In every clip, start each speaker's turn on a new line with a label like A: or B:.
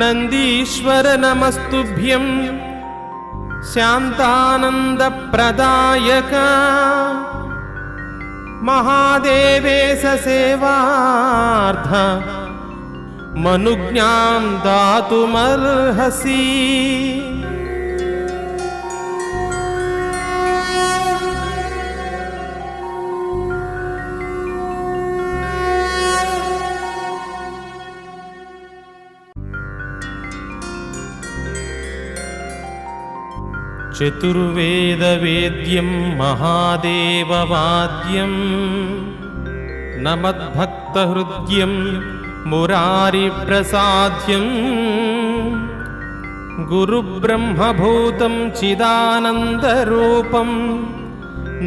A: नन्दीश्वर
B: नमस्तुभ्यं शान्तानन्दप्रदायक महादेवे ससेवार्थ मनुज्ञां दातुमर्हसि। चतुर्वेदवेद्यं महादेववाद्यं न मद्भक्तहृद्यं मुरारिप्रसाद्यं गुरुब्रह्मभूतं चिदानन्दरूपं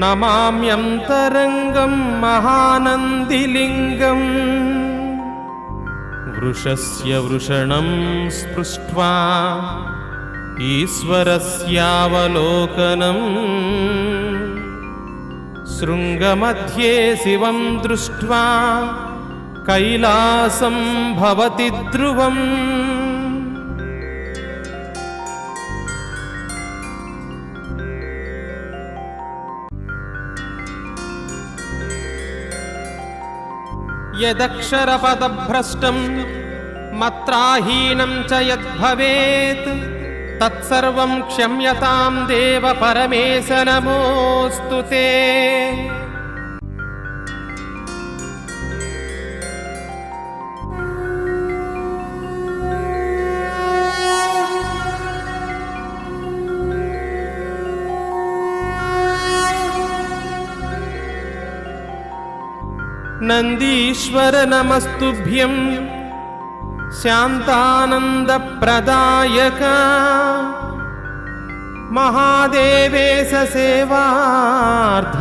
B: नमाम्यन्तरङ्गं महानन्दिलिङ्गम् वृषस्य वृषणं स्पृष्ट्वा ईश्वरस्यावलोकनम् शृङ्गमध्ये शिवं दृष्ट्वा कैलासं भवति ध्रुवम् यदक्षरपदभ्रष्टं मत्राहीनं च यद्भवेत् తత్సర్వం క్షమ్యతాం దేవ పరమేశ నమోస్తు నందీశ్వర నమస్తుభ్యం शान्तानन्दप्रदायक महादेवेश सेवार्थ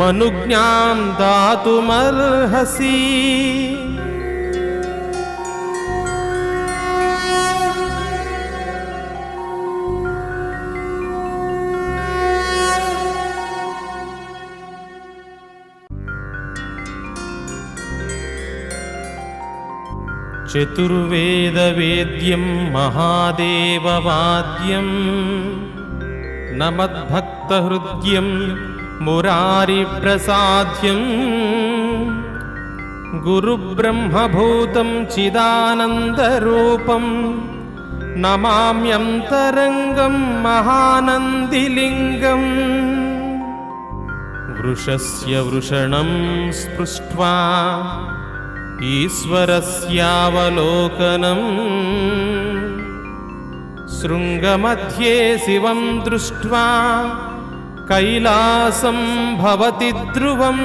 B: मनुज्ञां दातुमर्हसि चतुर्वेदवेद्यं महादेववाद्यं नमद्भक्तहृद्यं मुरारिप्रसाद्यं गुरुब्रह्मभूतं चिदानन्दरूपं नमाम्यन्तरङ्गं महानन्दिलिङ्गम् वृषस्य वृषणं स्पृष्ट्वा ईश्वरस्यावलोकनम् शृङ्गमध्ये शिवं दृष्ट्वा कैलासं भवति ध्रुवम्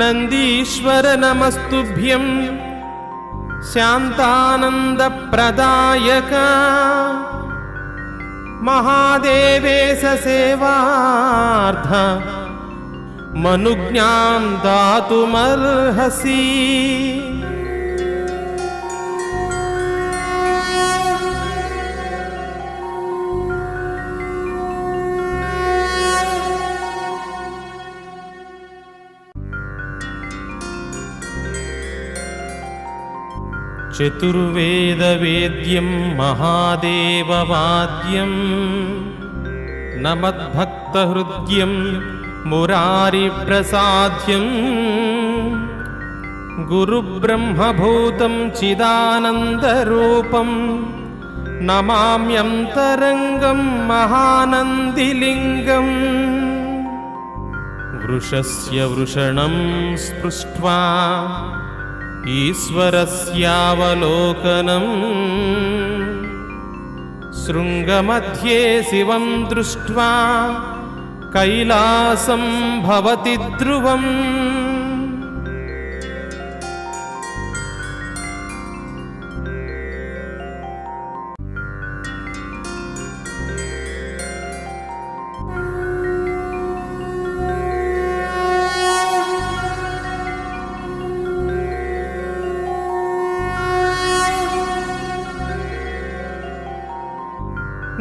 B: नन्दीश्वर नमस्तुभ्यं शान्तानन्दप्रदायक महादेवेश सेवार्थ मनुज्ञां दातुमर्हसि चतुर्वेदवेद्यं महादेववाद्यं न मद्भक्तहृद्यं मुरारिप्रसाद्यं गुरुब्रह्मभूतं चिदानन्दरूपं नमाम्यन्तरङ्गं महानन्दिलिङ्गम् वृषस्य वृषणं स्पृष्ट्वा
A: ईश्वरस्यावलोकनम् शृङ्गमध्ये शिवं दृष्ट्वा कैलासं भवति ध्रुवम्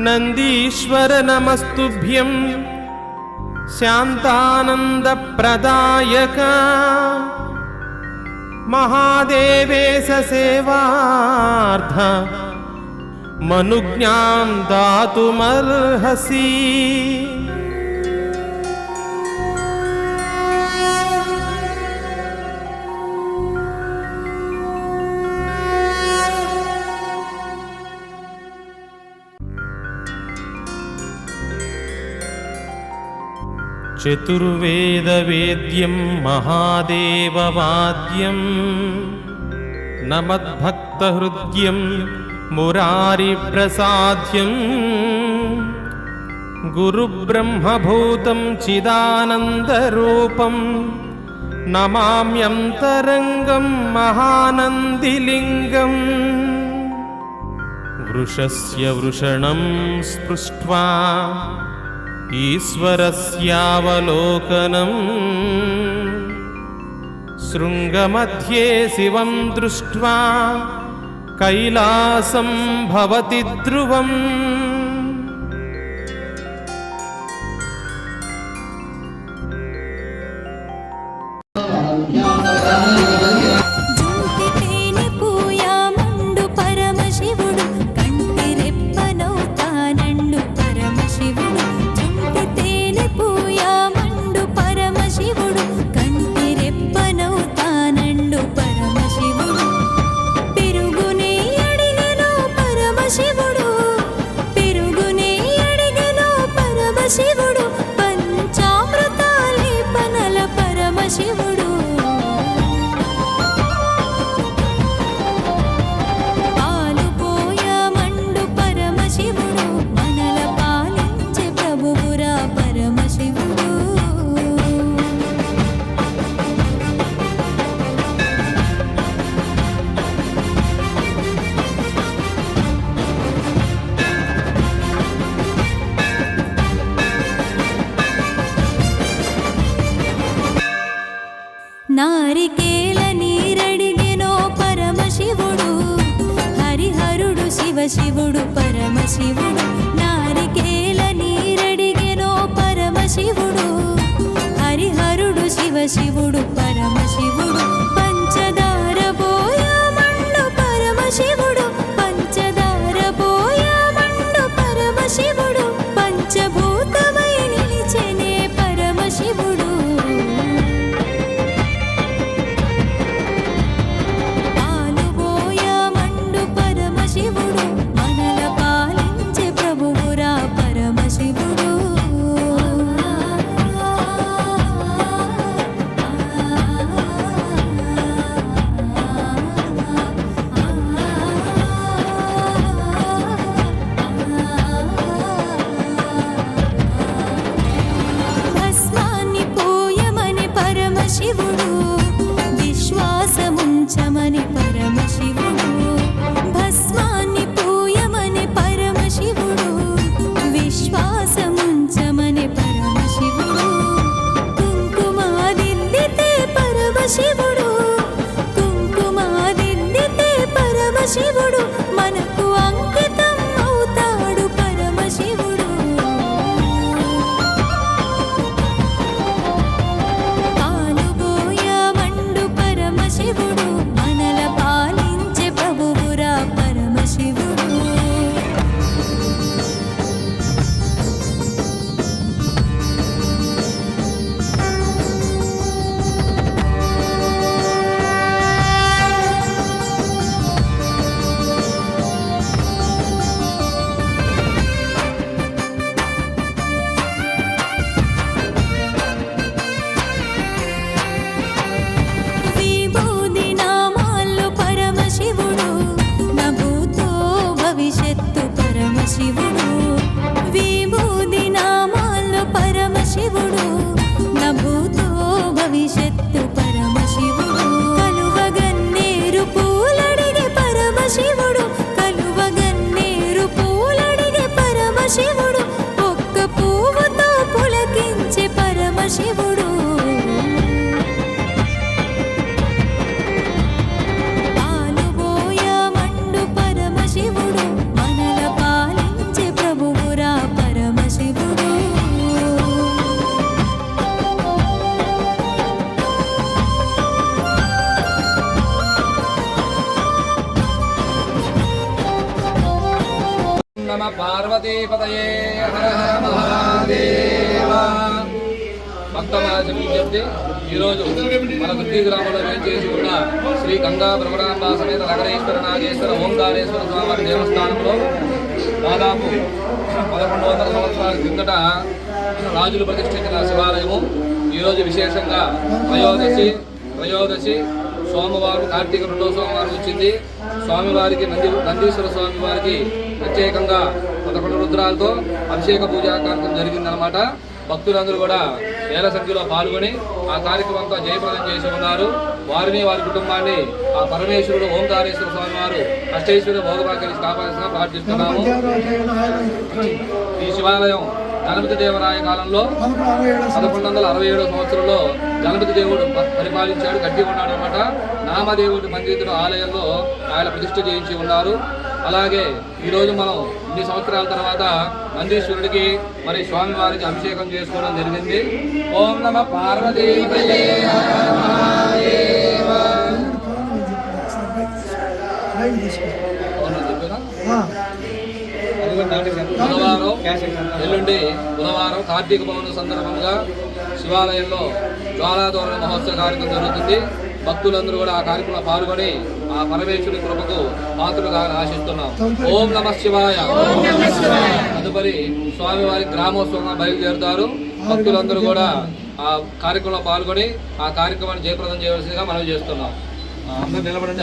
A: नन्दीश्वर नमस्तुभ्यं शान्तानन्दप्रदायक महादेवे सेवार्थ मनुज्ञां दातुमर्हसि। चतुर्वेदवेद्यं महादेववाद्यं न मद्भक्तहृद्यं मुरारिप्रसाद्यं गुरुब्रह्मभूतं चिदानन्दरूपं नमाम्यन्तरङ्गं महानन्दिलिङ्गम् वृषस्य वृषणं स्पृष्ट्वा ईश्वरस्यावलोकनम् शृङ्गमध्ये शिवं दृष्ट्वा कैलासं भवति ध्रुवम् శివుడు పరమశివుడు. పంచమని పరమశివ
C: నమ పార్వతీపతయే హర హర మహాదేవ భక్తమాజం చెప్తే ఈరోజు మన వృత్తి గ్రామంలో వేచేసి ఉన్న శ్రీ గంగా భ్రమరాంబ సమేత నగరేశ్వర నాగేశ్వర ఓంకారేశ్వర స్వామి దేవస్థానంలో దాదాపు పదకొండు వందల సంవత్సరాల కిందట రాజులు ప్రతిష్ఠించిన శివాలయము. ఈరోజు విశేషంగా త్రయోదశి త్రయోదశి సోమవారం కార్తీక రెండో సోమవారం వచ్చింది. స్వామివారికి నంది నందీశ్వర స్వామి వారికి ప్రత్యేకంగా పదకొండు రుద్రాలతో అభిషేక పూజా కార్యక్రమం జరిగిందనమాట భక్తులందరూ కూడా వేల సంఖ్యలో పాల్గొని ఆ కార్యక్రమంతో జయప్రదం చేసి ఉన్నారు. వారిని వారి కుటుంబాన్ని ఆ పరమేశ్వరుడు ఓంకారేశ్వర స్వామి వారు అష్టేశ్వరుడు భోగభాగ్యాన్ని కాపాల్సిన ప్రార్థిస్తున్నాము. ఈ శివాలయం గణపతి దేవరాయ కాలంలో పదకొండు వందల అరవై ఏడో సంవత్సరంలో గణపతి దేవుడు పరిపాలించాడు గట్టి ఉన్నాడు అనమాట నామదేవుడి మందిరం ఆలయంలో ఆయన ప్రతిష్ఠ చేయించి ఉన్నారు. అలాగే ఈ రోజు మనం ఇన్ని సంవత్సరాల తర్వాత నందీశ్వరుడికి మరి స్వామివారికి అభిషేకం చేసుకోవడం జరిగింది. ఓం నమ పార్వతీ ఎల్లుండి బుధవారం కార్తీక పౌర్ణమి సందర్భంగా శివాలయంలో జ్వాలాదోరణ మహోత్సవ కార్యక్రమం జరుగుతుంది. భక్తులందరూ కూడా ఆ కార్యక్రమంలో పాల్గొని ఆ పరమేశ్వరుడి కృపకు పాత్రగా ఆశిస్తున్నాం. ఓం నమ శివాయ. తదుపరి స్వామివారి గ్రామోత్సవంగా బయలుదేరుతారు. భక్తులందరూ కూడా ఆ కార్యక్రమంలో పాల్గొని ఆ కార్యక్రమాన్ని జయప్రదం చేయవలసిందిగా మనం చేస్తున్నాం. అందరూ నిలబడండి.